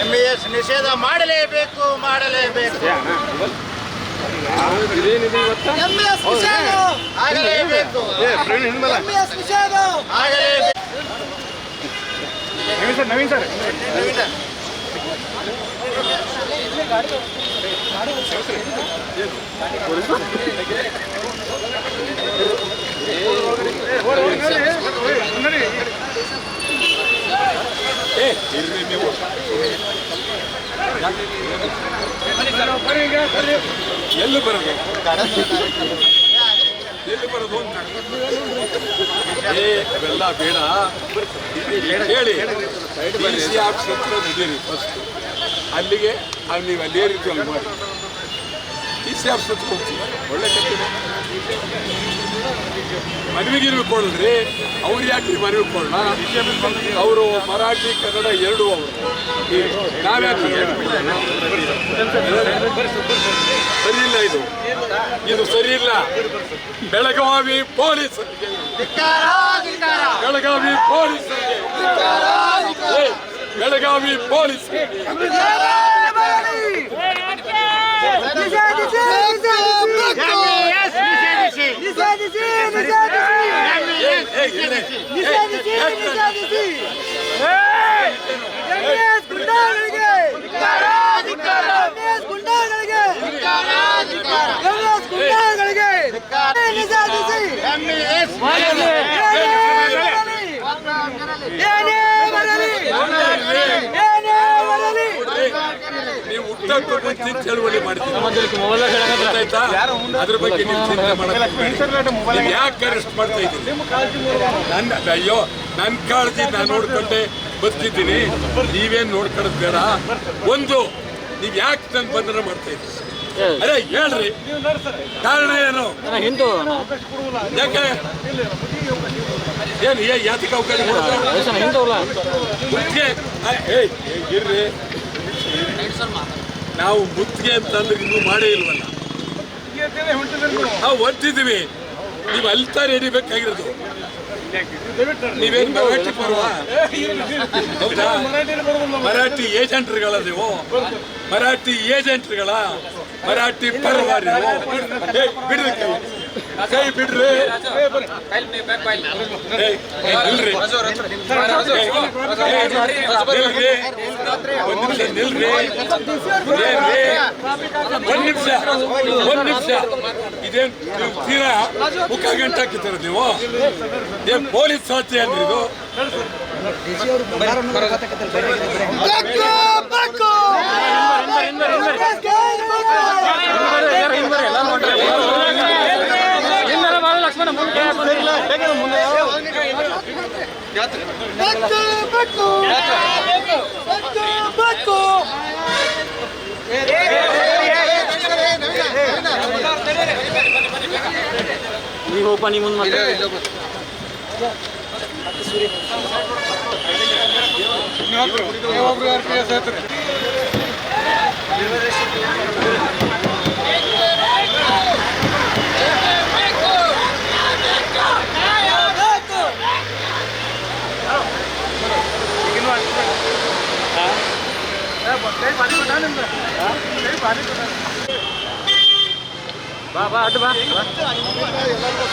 MBS ನಿಷೇಧ ಮಾಡಲೇಬೇಕು ಮಾಡಲೇಬೇಕು. ಆಗಲೇಬೇಕು. ಎಂಬಿಎಸ್ ನಿಷೇಧ. ಆಗಲೇಬೇಕು. ಎಲ್ಲಿ ಬರೋದು ಎಲ್ಲಿ ಏ ಬೇಡ ಹೇಳಿ ಅಲ್ಲಿಗೆ ಅಲ್ಲಿ ನೀವು ಅಲ್ಲೇ ರೀತಿ ಅಲ್ಲಿ ಮಾಡಿ ಡಿ ಆಫೀಸ್ ಒಳ್ಳೆ ಮನವಿಗಿರು ಕೊಡಿದ್ರಿ ಅವ್ರು ಯಾಕೆ ಮನವಿ ಕೊಡೋಣ ಅವರು ಮರಾಠಿ, ಕನ್ನಡ ಎರಡು ಅವರು. ನಾವ್ಯಾಕೆ ಸರಿ ಇಲ್ಲ ಇದು. ಇದು ಸರಿ ಇಲ್ಲ Belagavi police Belagavi police Belagavi police MBS ಅದ್ರ ಬಗ್ಗೆ ನೀವು ಚಿಂತೆ ಮಾಡ್ತಾ ನನ್ನ ಅಯ್ಯೋ ನನ್ನ ಕಾಳಜಿ ನಾನು ನೋಡ್ಕೊಂಡೆ ಬರ್ತಿದ್ದೀನಿ ನೀವೇನ್ ನೋಡ್ಕೊಳ್ಳೋದು ಬೇಡ ಒಂದು ನೀವ್ ಯಾಕೆ ನನ್ನ ಬಂಧನ ಮಾಡ್ತಾ ಇದ್ದೀರಿ ಅದೇ ಹೇಳ್ರಿ ಕಾರಣ ಏನು ಯಾಕೆ ಏನು ಏ ಯಾತಕ್ಕೆ ಅವಕಾಶ ಇರ್ರಿ ನಾವು ಮುತ್ತಿಗೆ ಅಂತಂದ್ರೆ ಇನ್ನೂ ಮಾಡೇ ಇಲ್ವಲ್ಲ? ನಾವು ಹೊಂಟಿದ್ದೀವಿ. ನೀವು ಅಲ್ಲಿ ತಾನೇ ಹಿಡಿಬೇಕಾಗಿರೋದು ನೀವೇನು ಮರಾಠಿ ಬರುವ ಹೌದಾ? ಮರಾಠಿ ಏಜೆಂಟ್ರುಗಳ ನೀವು? ಮರಾಠಿ ಏಜೆಂಟ್ರುಗಳ ಮರಾಠಿ ಪರವಾರಿ ಬಿಡ್ರಿ ಕೈ. ಬಿಡ್ರಿ ಒಂದ್ ನಿಮಿಷ ನಿಲ್ರಿ ಒಂದ್ ನಿಮಿಷ ಒಂದ್ ನಿಮಿಷ ಇದೇನ್ ತೀರಾ ಮುಖ ಗಂಟಾಕಿದ್ದೀರ ನೀವು ಏನ್ ಪೊಲೀಸ್ ಅಲ್ರಿ ಇದು ನೀವು ಹೋಗ್ಪ ನೀವು ಮುಂದೆ வா வா அது வா. எல்லாருக்கும்